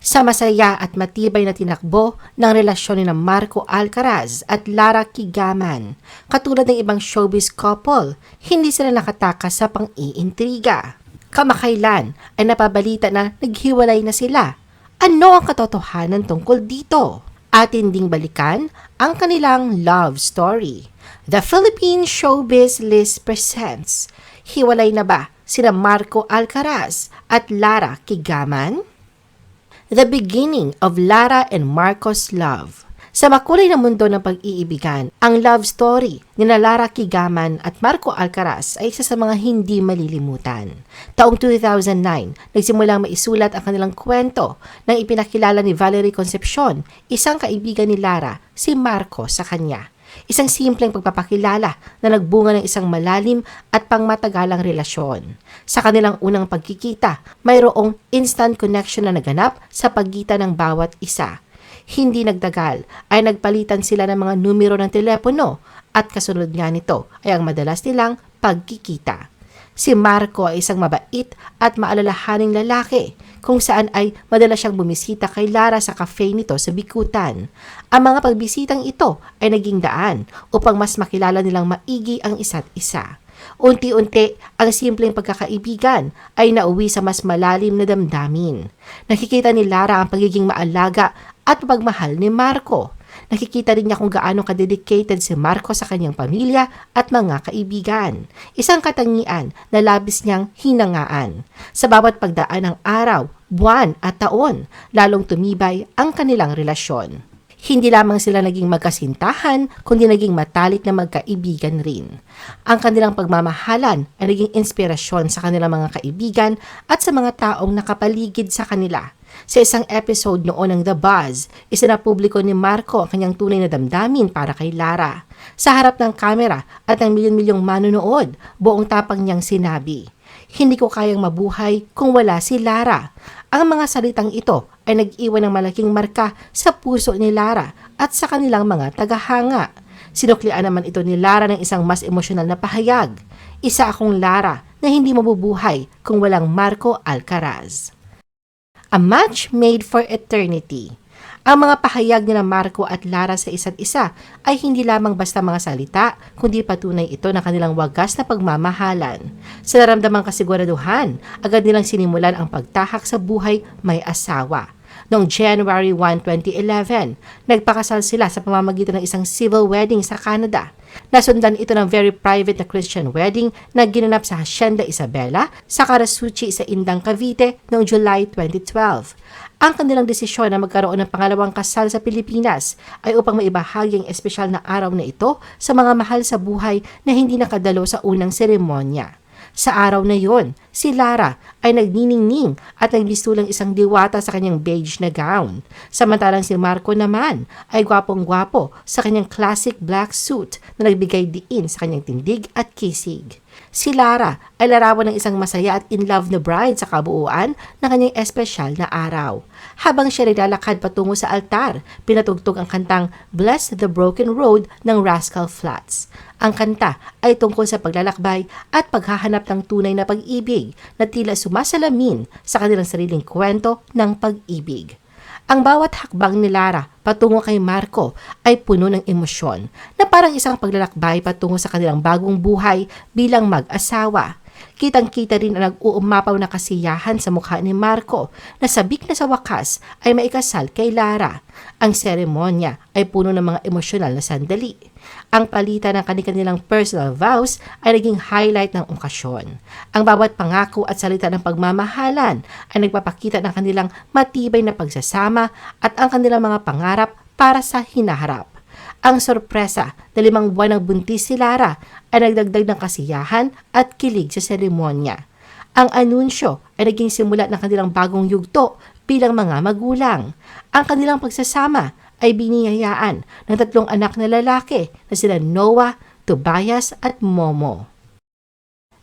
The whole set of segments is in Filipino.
sa masaya at matibay na tinakbo ng relasyon ni Marco Alcaraz at Lara Kigaman. Katulad ng ibang showbiz couple, hindi sila nakatakas sa pang-iintriga. Kamakailan ay napabalita na naghiwalay na sila. Ano ang katotohanan tungkol dito? Atin ding balikan ang kanilang love story. The Philippine Showbiz List presents Hiwalay na ba sina Marco Alcaraz at Lara Kigaman? The beginning of Lara and Marcos love. Sa makulay na mundo ng pag-iibigan, ang love story ni Lara Kigaman at Marco Alcaraz ay isa sa mga hindi malilimutan. Taong 2009, nagsimulang maisulat ang kanilang kwento nang ipinakilala ni Valerie Concepcion, isang kaibigan ni Lara, si Marco sa kanya. Isang simpleng pagpapakilala na nagbunga ng isang malalim at pangmatagalang relasyon. Sa kanilang unang pagkikita, mayroong instant connection na naganap sa pagitan ng bawat isa. Hindi nagdagal ay nagpalitan sila ng mga numero ng telepono at kasunod nga nito ay ang madalas nilang pagkikita. Si Marco ay isang mabait at maalalahaning lalaki kung saan ay madalas siyang bumisita kay Lara sa cafe nito sa Bikutan. Ang mga pagbisitang ito ay naging daan upang mas makilala nilang maigi ang isa't isa. Unti-unti, ang simpleng pagkakaibigan ay nauwi sa mas malalim na damdamin. Nakikita ni Lara ang pagiging maalaga at pagmahal ni Marco. Nakikita rin niya kung gaano kadedicated si Marco sa kanyang pamilya at mga kaibigan. Isang katangian na labis niyang hinangaan. Sa bawat pagdaan ng araw, buwan at taon, lalong tumibay ang kanilang relasyon. Hindi lamang sila naging magkasintahan, kundi naging matalik na magkaibigan rin. Ang kanilang pagmamahalan ay naging inspirasyon sa kanilang mga kaibigan at sa mga taong nakapaligid sa kanila. Sa isang episode noon ng The Buzz, isinapubliko ni Marco ang kanyang tunay na damdamin para kay Lara. Sa harap ng kamera at ng milyon-milyong manonood, buong tapang niyang sinabi, Hindi ko kayang mabuhay kung wala si Lara. Ang mga salitang ito ay nag-iwan ng malaking marka sa puso ni Lara at sa kanilang mga tagahanga. Sinuklian naman ito ni Lara ng isang mas emosyonal na pahayag. Isa akong Lara na hindi mabubuhay kung walang Marco Alcaraz. A match made for eternity. Ang mga pahayag ni na Marco at Lara sa isa't isa ay hindi lamang basta mga salita, kundi patunay ito ng kanilang wagas na pagmamahalan. Sa naramdamang kasiguraduhan, agad nilang sinimulan ang pagtahak sa buhay may asawa. Noong January 1, 2011, nagpakasal sila sa pamamagitan ng isang civil wedding sa Canada. Nasundan ito ng very private na Christian wedding na ginanap sa Hacienda Isabela sa Karasuchi sa Indang, Cavite noong July 2012. Ang kanilang desisyon na magkaroon ng pangalawang kasal sa Pilipinas ay upang maibahagi ang espesyal na araw na ito sa mga mahal sa buhay na hindi nakadalo sa unang seremonya. Sa araw na yon, si Lara ay nagniningning at nagbistulang isang diwata sa kanyang beige na gown. Samantalang si Marco naman ay gwapong-gwapo sa kanyang classic black suit na nagbigay diin sa kanyang tindig at kisig. Si Lara ay larawan ng isang masaya at in love na bride sa kabuuan ng kanyang espesyal na araw. Habang siya naglalakad patungo sa altar, pinatugtog ang kantang Bless the Broken Road ng Rascal Flats. Ang kanta ay tungkol sa paglalakbay at paghahanap ng tunay na pag-ibig na tila sumasalamin sa kanilang sariling kwento ng pag-ibig. Ang bawat hakbang ni Lara patungo kay Marco ay puno ng emosyon na parang isang paglalakbay patungo sa kanilang bagong buhay bilang mag-asawa. Kitang-kita rin ang nag-uumapaw na kasiyahan sa mukha ni Marco na sabik na sa wakas ay maikasal kay Lara. Ang seremonya ay puno ng mga emosyonal na sandali. Ang palitan ng kanilang personal vows ay naging highlight ng okasyon. Ang bawat pangako at salita ng pagmamahalan ay nagpapakita ng kanilang matibay na pagsasama at ang kanilang mga pangarap para sa hinaharap. Ang sorpresa na limang buwan ng buntis si Lara ay nagdagdag ng kasiyahan at kilig sa seremonya. Ang anunsyo ay naging simula ng kanilang bagong yugto bilang mga magulang. Ang kanilang pagsasama ay biniyayaan ng tatlong anak na lalaki na sila Noah, Tobias at Momo.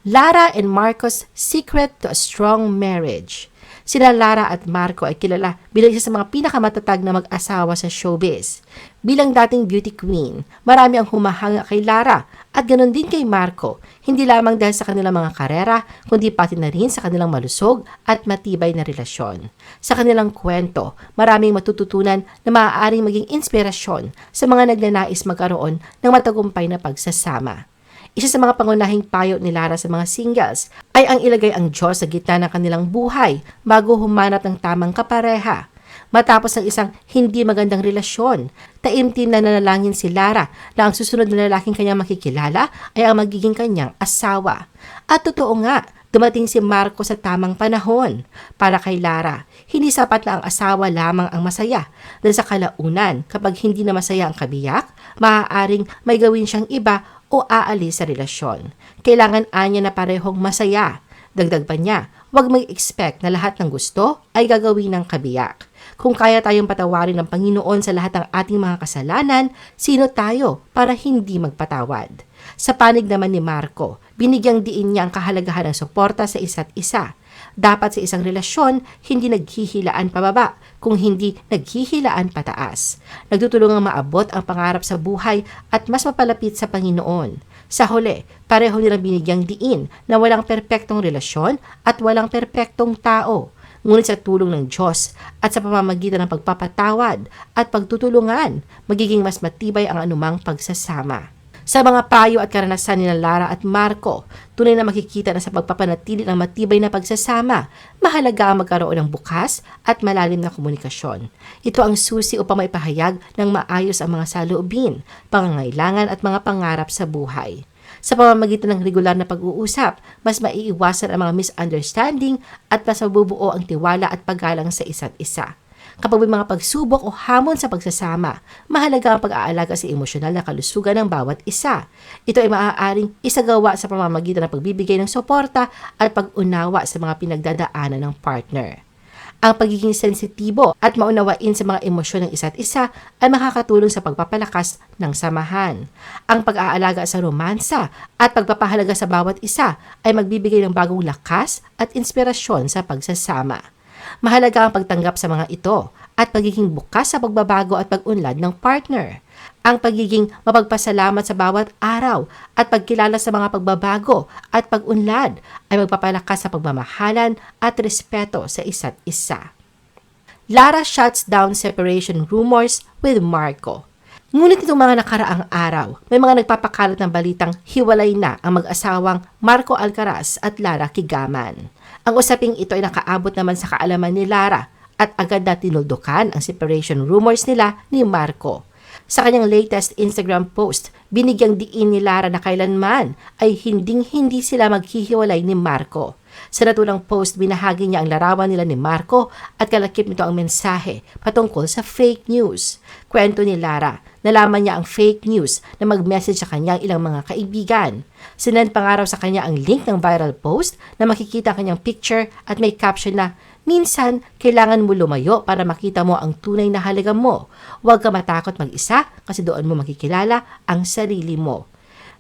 Lara and Marcos' Secret to a Strong Marriage Sila Lara at Marco ay kilala bilang isa sa mga pinakamatatag na mag-asawa sa showbiz. Bilang dating beauty queen, marami ang humahanga kay Lara at ganon din kay Marco, hindi lamang dahil sa kanilang mga karera, kundi pati na rin sa kanilang malusog at matibay na relasyon. Sa kanilang kwento, maraming matututunan na maaaring maging inspirasyon sa mga nagnanais magkaroon ng matagumpay na pagsasama. Isa sa mga pangunahing payo ni Lara sa mga singles ay ang ilagay ang Diyos sa gitna ng kanilang buhay bago humanap ng tamang kapareha. Matapos ang isang hindi magandang relasyon, taimtim na nanalangin si Lara na ang susunod na lalaking kanyang makikilala ay ang magiging kanyang asawa. At totoo nga, dumating si Marco sa tamang panahon. Para kay Lara, hindi sapat na ang asawa lamang ang masaya. Dahil sa kalaunan, kapag hindi na masaya ang kabiyak, maaaring may gawin siyang iba o aalis sa relasyon. Kailangan anya na parehong masaya. Dagdag pa niya, huwag mag-expect na lahat ng gusto ay gagawin ng kabiyak. Kung kaya tayong patawarin ng Panginoon sa lahat ng ating mga kasalanan, sino tayo para hindi magpatawad? Sa panig naman ni Marco, binigyang diin niya ang kahalagahan ng suporta sa isa't isa. Dapat sa isang relasyon, hindi naghihilaan pababa, kung hindi naghihilaan pataas. Nagtutulungang maabot ang pangarap sa buhay at mas mapalapit sa Panginoon. Sa huli, pareho nilang binigyang diin na walang perpektong relasyon at walang perpektong tao. Ngunit sa tulong ng Diyos at sa pamamagitan ng pagpapatawad at pagtutulungan, magiging mas matibay ang anumang pagsasama. Sa mga payo at karanasan ni Lara at Marco, tunay na makikita na sa pagpapanatili ng matibay na pagsasama, mahalaga ang magkaroon ng bukas at malalim na komunikasyon. Ito ang susi upang maipahayag ng maayos ang mga saloobin, pangangailangan at mga pangarap sa buhay. Sa pamamagitan ng regular na pag-uusap, mas maiiwasan ang mga misunderstanding at mas mabubuo ang tiwala at paggalang sa isa't isa. Kapag may mga pagsubok o hamon sa pagsasama, mahalaga ang pag-aalaga sa emosyonal na kalusugan ng bawat isa. Ito ay maaaring isagawa sa pamamagitan ng pagbibigay ng suporta at pag-unawa sa mga pinagdadaanan ng partner. Ang pagiging sensitibo at maunawain sa mga emosyon ng isa't isa ay makakatulong sa pagpapalakas ng samahan. Ang pag-aalaga sa romansa at pagpapahalaga sa bawat isa ay magbibigay ng bagong lakas at inspirasyon sa pagsasama. Mahalaga ang pagtanggap sa mga ito at pagiging bukas sa pagbabago at pag-unlad ng partner. Ang pagiging mapagpasalamat sa bawat araw at pagkilala sa mga pagbabago at pag-unlad ay magpapalakas sa pagmamahalan at respeto sa isa't isa. Lara shuts down separation rumors with Marco. Ngunit itong mga nakaraang araw, may mga nagpapakalat ng balitang hiwalay na ang mag-asawang Marco Alcaraz at Lara Kigaman. Ang usaping ito ay nakaabot naman sa kaalaman ni Lara at agad na tinuldukan ang separation rumors nila ni Marco. Sa kanyang latest Instagram post, binigyang diin ni Lara na kailanman ay hinding-hindi sila maghihiwalay ni Marco. Sa natulang post, binahagi niya ang larawan nila ni Marco at kalakip nito ang mensahe patungkol sa fake news. Kwento ni Lara, nalaman niya ang fake news na mag-message sa kanyang ilang mga kaibigan. Sinend pangaraw sa kanya ang link ng viral post na makikita kanyang picture at may caption na Minsan, kailangan mo lumayo para makita mo ang tunay na halaga mo. Huwag ka matakot mag-isa kasi doon mo makikilala ang sarili mo.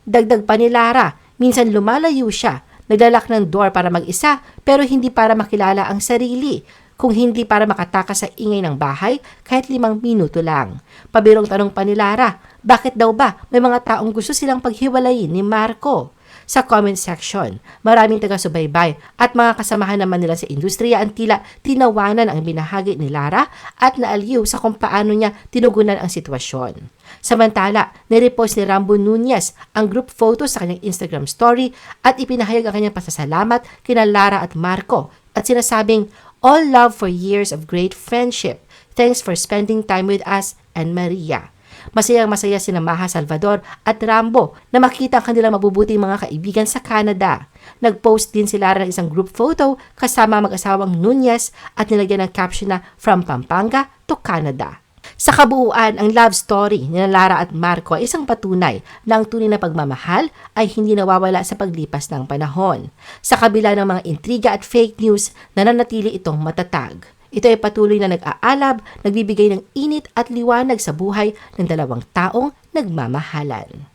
Dagdag pa ni Lara, minsan lumalayo siya, naglalak ng door para mag-isa pero hindi para makilala ang sarili kung hindi para makatakas sa ingay ng bahay kahit limang minuto lang. Pabirong tanong pa ni Lara, bakit daw ba may mga taong gusto silang paghiwalayin ni Marco? Sa comment section, maraming taga-subaybay at mga kasamahan naman nila sa industriya ang tila tinawanan ang binahagi ni Lara at naaliw sa kung paano niya tinugunan ang sitwasyon. Samantala, nirepost ni Rambo Nunez ang group photo sa kanyang Instagram story at ipinahayag ang kanyang pasasalamat kina Lara at Marco at sinasabing, All love for years of great friendship. Thanks for spending time with us and Maria. Masayang masaya si Maha Salvador at Rambo na makita ang kanilang mabubuting mga kaibigan sa Canada. Nag-post din sila ng isang group photo kasama mag-asawang Nunez at nilagyan ng caption na From Pampanga to Canada. Sa kabuuan, ang love story ni Lara at Marco ay isang patunay na ang tunay na pagmamahal ay hindi nawawala sa paglipas ng panahon. Sa kabila ng mga intriga at fake news, nananatili itong matatag. Ito ay patuloy na nag-aalab, nagbibigay ng init at liwanag sa buhay ng dalawang taong nagmamahalan.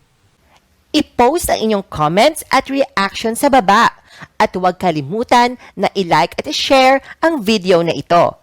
I-post ang inyong comments at reaction sa baba. At huwag kalimutan na i-like at i-share ang video na ito.